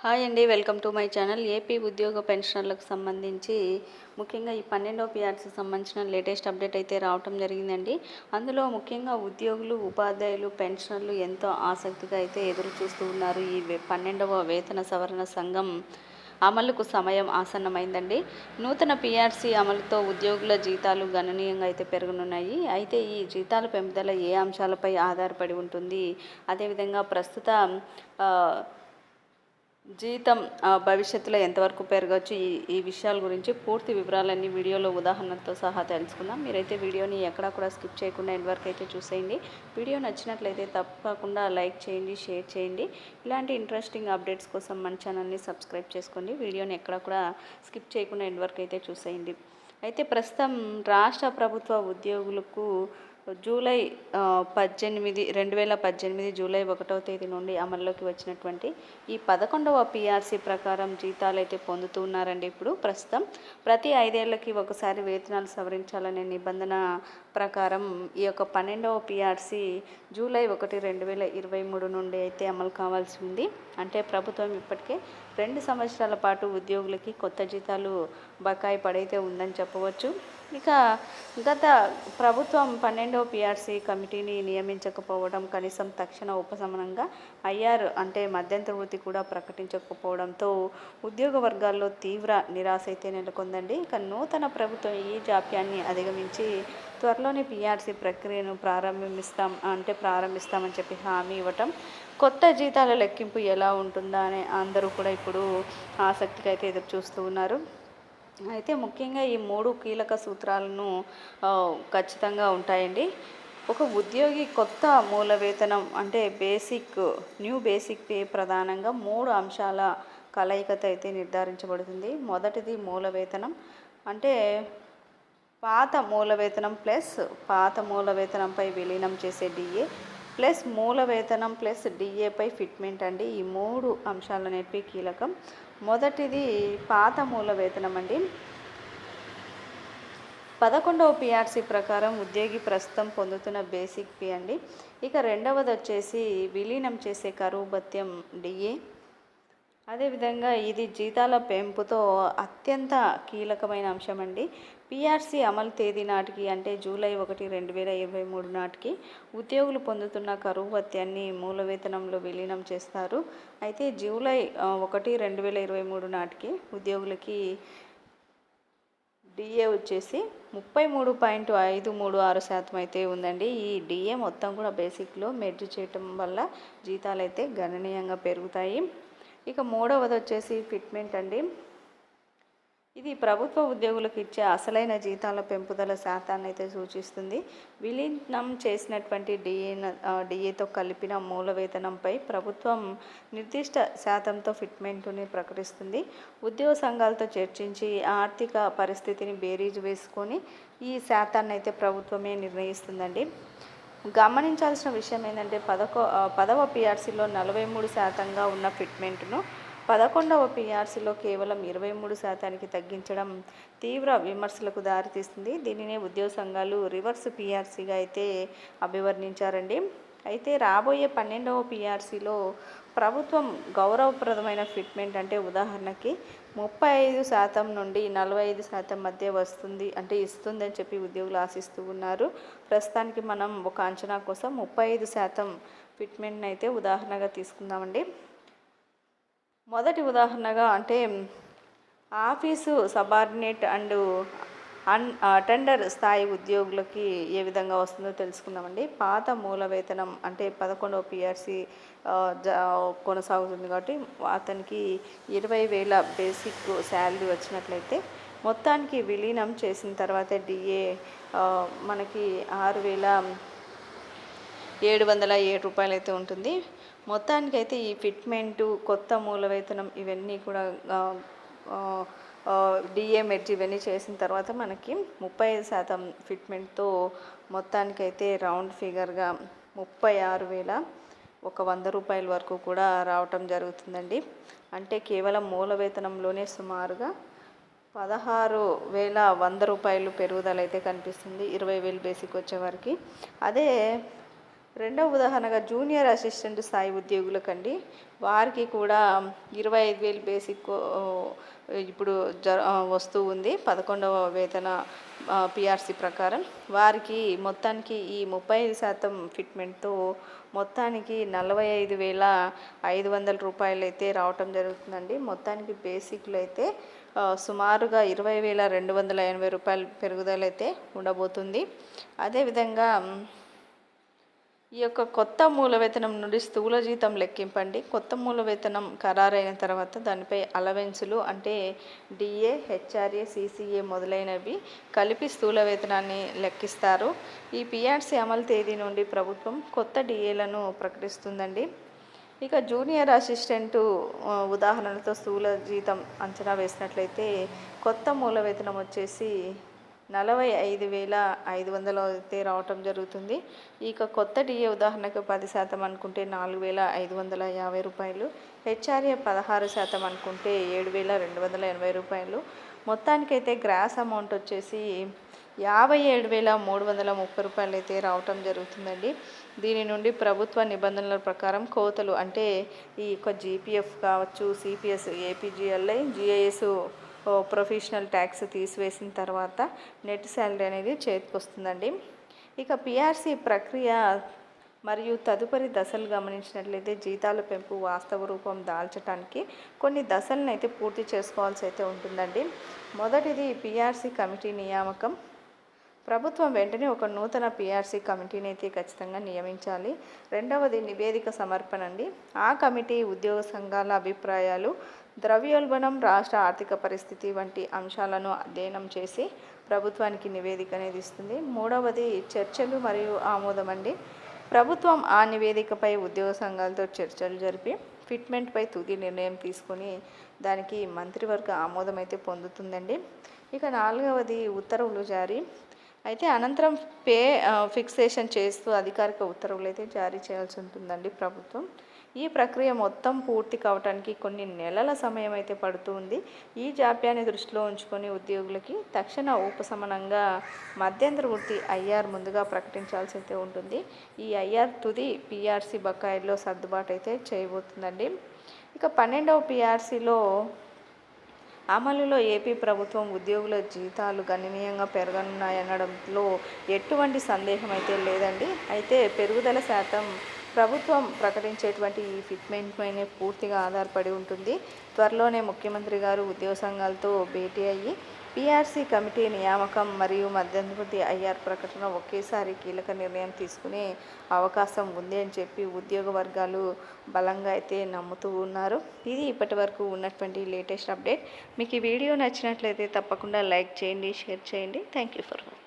Hi అండి welcome to my channel. AP ఉద్యోగ పెన్షనర్లకు సంబంధించి ముఖ్యంగా ఈ పన్నెండో పిఆర్సీ సంబంధించిన లేటెస్ట్ అప్డేట్ అయితే రావటం జరిగిందండి. అందులో ముఖ్యంగా ఉద్యోగులు ఉపాధ్యాయులు పెన్షనర్లు ఎంతో ఆసక్తిగా అయితే ఎదురు చూస్తూ ఉన్నారు. ఈ పన్నెండవ వేతన సవరణ సంఘం అమలుకు సమయం ఆసన్నమైందండి. నూతన పిఆర్సీ అమలుతో ఉద్యోగుల జీతాలు గణనీయంగా అయితే పెరగనున్నాయి. అయితే ఈ జీతాల పెంపుదల ఏ అంశాలపై ఆధారపడి ఉంటుంది? అదేవిధంగా ప్రస్తుత జీతం ఆ, భవిష్యత్తులో ఎంతవరకు పెరగవచ్చు ఈ ఈ విషయాల గురించి పూర్తి వివరాలన్నీ వీడియోలో ఉదాహరణతో సహా తెలుసుకుందాం. మీరైతే వీడియోని ఎక్కడా కూడా స్కిప్ చేయకుండా ఎండ్ వరకు అయితే చూసేయండి. వీడియో నచ్చినట్లయితే తప్పకుండా లైక్ చేయండి షేర్ చేయండి. ఇలాంటి ఇంట్రెస్టింగ్ అప్డేట్స్ కోసం మన ఛానల్ని సబ్స్క్రైబ్ చేసుకోండి. వీడియోని ఎక్కడా కూడా స్కిప్ చేయకుండా ఎండ్ వరకు అయితే చూసేయండి. అయితే ప్రస్తుతం రాష్ట్ర ప్రభుత్వ ఉద్యోగులకు జూలై పద్దెనిమిది రెండు వేల పద్దెనిమిది జూలై ఒకటవ తేదీ నుండి అమల్లోకి వచ్చినటువంటి ఈ పదకొండవ పిఆర్సీ ప్రకారం జీతాలు అయితే పొందుతూ ఉన్నారండి. ఇప్పుడు ప్రస్తుతం ప్రతి ఐదేళ్ళకి ఒకసారి వేతనాలు సవరించాలనే నిబంధన ప్రకారం ఈ యొక్క పన్నెండవ పిఆర్సీ జూలై ఒకటి రెండు వేల ఇరవై మూడు నుండి అయితే అమలు కావాల్సి ఉంది. అంటే ప్రభుత్వం ఇప్పటికే రెండు సంవత్సరాల పాటు ఉద్యోగులకి కొత్త జీతాలు బకాయి పడైతే ఉందని చెప్పవచ్చు. ఇక గత ప్రభుత్వం పన్నెండవ పిఆర్సీ కమిటీని నియమించకపోవడం కనీసం తక్షణ ఉపశమనంగా ఐఆర్ అంటే మధ్యంతర వృత్తి కూడా ప్రకటించకపోవడంతో ఉద్యోగ వర్గాల్లో తీవ్ర నిరాశ అయితే నెలకొందండి. ఇక నూతన ప్రభుత్వం ఈ జాప్యాన్ని అధిగమించి త్వరలోనే పిఆర్సీ ప్రక్రియను ప్రారంభిస్తాం అంటే ప్రారంభిస్తామని చెప్పి హామీ ఇవ్వటం కొత్త జీతాల లెక్కింపు ఎలా ఉంటుందా అని అందరూ కూడా ఇప్పుడు ఆసక్తిగా అయితే ఎదురు చూస్తూ ఉన్నారు. అయితే ముఖ్యంగా ఈ మూడు కీలక సూత్రాలను ఖచ్చితంగా ఉంటాయండి. ఒక ఉద్యోగి కొత్త మూల వేతనం అంటే బేసిక్ న్యూ బేసిక్ పే ప్రధానంగా మూడు అంశాల కలయికత అయితే నిర్ధారించబడుతుంది. మొదటిది మూల వేతనం అంటే పాత మూల వేతనం ప్లస్ పాత మూల వేతనంపై విలీనం చేసే డిఏ ప్లస్ మూల వేతనం ప్లస్ డిఏపై ఫిట్మెంట్ అండి. ఈ మూడు అంశాలు కీలకం. మొదటిది పాత మూల వేతనం అండి. పదకొండవ పిఆర్సీ ప్రకారం ఉద్యోగి ప్రస్తుతం పొందుతున్న బేసిక్ పి అండి. ఇక రెండవది వచ్చేసి విలీనం చేసే కరువు భత్యం డిఏ. అదేవిధంగా ఇది జీతాల పెంపుతో అత్యంత కీలకమైన అంశం అండి పిఆర్సీ అమలు తేదీ నాటికి అంటే జూలై ఒకటి రెండు వేల ఇరవై మూడు నాటికి ఉద్యోగులు పొందుతున్న కరువు భత్యాన్ని మూల వేతనంలో విలీనం చేస్తారు. అయితే జూలై ఒకటి రెండు వేల ఇరవై మూడు నాటికి ఉద్యోగులకి డిఏ వచ్చేసి ముప్పై మూడు పాయింట్ ఐదు మూడు ఆరు శాతం అయితే ఉందండి. ఈ డిఏ మొత్తం కూడా బేసిక్లో మెర్జ్ చేయటం వల్ల జీతాలు అయితే గణనీయంగా పెరుగుతాయి. ఇక మూడవది వచ్చేసి ఫిట్మెంట్ అండి. ఇది ప్రభుత్వ ఉద్యోగులకు ఇచ్చే అసలైన జీతాల పెంపుదల శాతాన్ని అయితే సూచిస్తుంది. విలీనం చేసినటువంటి డిఏ డిఏతో కలిపిన మూల వేతనంపై ప్రభుత్వం నిర్దిష్ట శాతంతో ఫిట్మెంట్ని ప్రకటిస్తుంది. ఉద్యోగ సంఘాలతో చర్చించి ఆర్థిక పరిస్థితిని బేరీజు వేసుకొని ఈ శాతాన్ని అయితే ప్రభుత్వమే నిర్ణయిస్తుందండి. గమనించాల్సిన విషయం ఏంటంటే పదకొ పదవ పిఆర్సీలో నలభై మూడు శాతంగా ఉన్న ఫిట్మెంట్ను పదకొండవ పిఆర్సీలో కేవలం ఇరవై మూడు శాతానికి తగ్గించడం తీవ్ర విమర్శలకు దారితీస్తుంది. దీనినే ఉద్యోగ సంఘాలు రివర్స్ పిఆర్సీగా అయితే అభివర్ణించారండి. అయితే రాబోయే పన్నెండవ పిఆర్సీలో ప్రభుత్వం గౌరవప్రదమైన ఫిట్మెంట్ అంటే ఉదాహరణకి ముప్పై ఐదు శాతం నుండి నలభై ఐదు శాతం మధ్య వస్తుంది అంటే ఇస్తుందని చెప్పి ఉద్యోగులు ఆశిస్తూ ఉన్నారు. ప్రస్తుతానికి మనం ఒక అంచనా కోసం ముప్పై ఐదు శాతం ఫిట్మెంట్ని అయితే ఉదాహరణగా తీసుకుందామండి. మొదటి ఉదాహరణగా అంటే office subordinate and attender స్థాయి ఉద్యోగులకి ఏ విధంగా వస్తుందో తెలుసుకుందామండి. పాత మూల వేతనం అంటే పదకొండవ పిఆర్సీ కొనసాగుతుంది కాబట్టి అతనికి ఇరవై వేల బేసిక్ శాలరీ వచ్చినట్లయితే మొత్తానికి విలీనం చేసిన తర్వాత డిఏ మనకి ఆరు వేల ఏడు వందల ఏడు రూపాయలు అయితే ఉంటుంది. మొత్తానికి అయితే ఈ ఫిట్మెంటు కొత్త మూల వేతనం ఇవన్నీ కూడా డిఏ మెర్జ్ ఇవన్నీ చేసిన తర్వాత మనకి ముప్పై ఐదు శాతం ఫిట్మెంట్తో మొత్తానికైతే రౌండ్ ఫిగర్గా ముప్పై ఆరు వేల ఒక వంద రూపాయల వరకు కూడా రావటం జరుగుతుందండి. అంటే కేవలం మూల వేతనంలోనే సుమారుగా పదహారు వేల వంద రూపాయలు పెరుగుదల అయితే కనిపిస్తుంది. ఇరవై వేలు బేసిక్ వచ్చేవరకు అదే రెండవ ఉదాహరణగా జూనియర్ అసిస్టెంట్ స్థాయి ఉద్యోగులకండి. వారికి కూడా ఇరవై ఐదు వేలు బేసిక్ ఇప్పుడు జ వస్తూ ఉంది. పదకొండవ వేతన పిఆర్సి ప్రకారం. వారికి మొత్తానికి ఈ ముప్పై ఐదు శాతం ఫిట్మెంట్తో మొత్తానికి నలభై ఐదు వేల ఐదు వందల రూపాయలు అయితే రావటం జరుగుతుందండి. మొత్తానికి బేసిక్లు అయితే సుమారుగా ఇరవై వేల రెండు వందల ఎనభై రూపాయలు పెరుగుదల అయితే ఉండబోతుంది. అదేవిధంగా ఈ యొక్క కొత్త మూల వేతనం నుండి స్థూల జీతం లెక్కింపండి. కొత్త మూల వేతనం ఖరారైన తర్వాత దానిపై అలవెన్సులు అంటే డిఏ హెచ్ఆర్ఏ సిసిఏ మొదలైనవి కలిపి స్థూల వేతనాన్ని లెక్కిస్తారు. ఈ పిఆర్సీ అమలు తేదీ నుండి ప్రభుత్వం కొత్త డిఏలను ప్రకటిస్తుందండి. ఇక జూనియర్ అసిస్టెంటు ఉదాహరణతో స్థూల జీతం అంచనా వేసినట్లయితే కొత్త మూల వేతనం వచ్చేసి నలభై ఐదు వేల ఐదు వందలు అయితే రావటం జరుగుతుంది. ఇక కొత్త డిఏ ఉదాహరణకు పది శాతం అనుకుంటే నాలుగు వేల ఐదు వందల యాభై రూపాయలు హెచ్ఆర్ఏ పదహారు శాతం అనుకుంటే ఏడు వేల రెండు వందల ఎనభై రూపాయలు. మొత్తానికైతే గ్రాస్ అమౌంట్ వచ్చేసి యాభై ఏడు వేల మూడు వందల ముప్పై రూపాయలు అయితే రావటం జరుగుతుందండి. దీని నుండి ప్రభుత్వ నిబంధనల ప్రకారం కోతలు అంటే ఈ యొక్క జీపీఎఫ్ కావచ్చు CPS APGLI GIS professional tax తీసివేసిన తర్వాత నెట్ శాలరీ అనేది చేతికి వస్తుందండి ఇక పిఆర్సీ ప్రక్రియ మరియు తదుపరి దశలు గమనించినట్లయితే జీతాల పెంపు వాస్తవ రూపం దాల్చడానికి కొన్ని దశలను అయితే పూర్తి చేసుకోవాల్సి అయితే ఉంటుందండి. మొదటిది పిఆర్సీ కమిటీ నియామకం. ప్రభుత్వం వెంటనే ఒక నూతన పిఆర్సీ కమిటీని అయితే ఖచ్చితంగా నియమించాలి. రెండవది నివేదిక సమర్పణ అండి. ఆ కమిటీ ఉద్యోగ సంఘాల అభిప్రాయాలు ద్రవ్యోల్బణం రాష్ట్ర ఆర్థిక పరిస్థితి వంటి అంశాలను అధ్యయనం చేసి ప్రభుత్వానికి నివేదిక అనేది ఇస్తుంది. మూడవది చర్చలు మరియు ఆమోదం అండి. ప్రభుత్వం ఆ నివేదికపై ఉద్యోగ సంఘాలతో చర్చలు జరిపి ఫిట్మెంట్పై తుది నిర్ణయం తీసుకొని దానికి మంత్రివర్గ ఆమోదం అయితే పొందుతుందండి. ఇక నాలుగవది ఉత్తర్వులు జారీ. అయితే అనంతరం పే ఫిక్సేషన్ చేస్తూ అధికారిక ఉత్తర్వులు అయితే జారీ చేయాల్సి ఉంటుందండి ప్రభుత్వం. ఈ ప్రక్రియ మొత్తం పూర్తి కావడానికి కొన్ని నెలల సమయం అయితే పడుతుంది. ఈ జాప్యాన్ని దృష్టిలో ఉంచుకొని ఉద్యోగులకి తక్షణ ఉపశమనంగా మధ్యంతర వృత్తి ఐఆర్ ముందుగా ప్రకటించాల్సి అయితే ఉంటుంది. ఈ ఐఆర్ తుది పిఆర్సీ బకాయిల్లో సర్దుబాటు అయితే చేయబోతుందండి. ఇక పన్నెండవ పిఆర్సీలో అమలులో ఏపీ ప్రభుత్వం ఉద్యోగుల జీతాలు గణనీయంగా పెరగనున్నాయనడంలో ఎటువంటి సందేహం అయితే లేదండి. అయితే పెరుగుదల శాతం ప్రభుత్వం ప్రకటించేటువంటి ఈ ఫిట్మెంట్ పైనే పూర్తిగా ఆధారపడి ఉంటుంది. త్వరలోనే ముఖ్యమంత్రి గారు ఉద్యోగ సంఘాలతో భేటీ అయ్యి పీఆర్సీ కమిటీ నియామకం మరియు మధ్యంతృతి ఐఆర్ ప్రకటన ఒకేసారి కీలక నిర్ణయం తీసుకునే అవకాశం ఉంది అని చెప్పి ఉద్యోగ వర్గాలు బలంగా అయితే నమ్ముతూ ఉన్నారు. ఇది ఇప్పటి వరకు ఉన్నటువంటి లేటెస్ట్ అప్డేట్. మీకు ఈ వీడియో నచ్చినట్లయితే తప్పకుండా లైక్ చేయండి షేర్ చేయండి. Thank you for watching.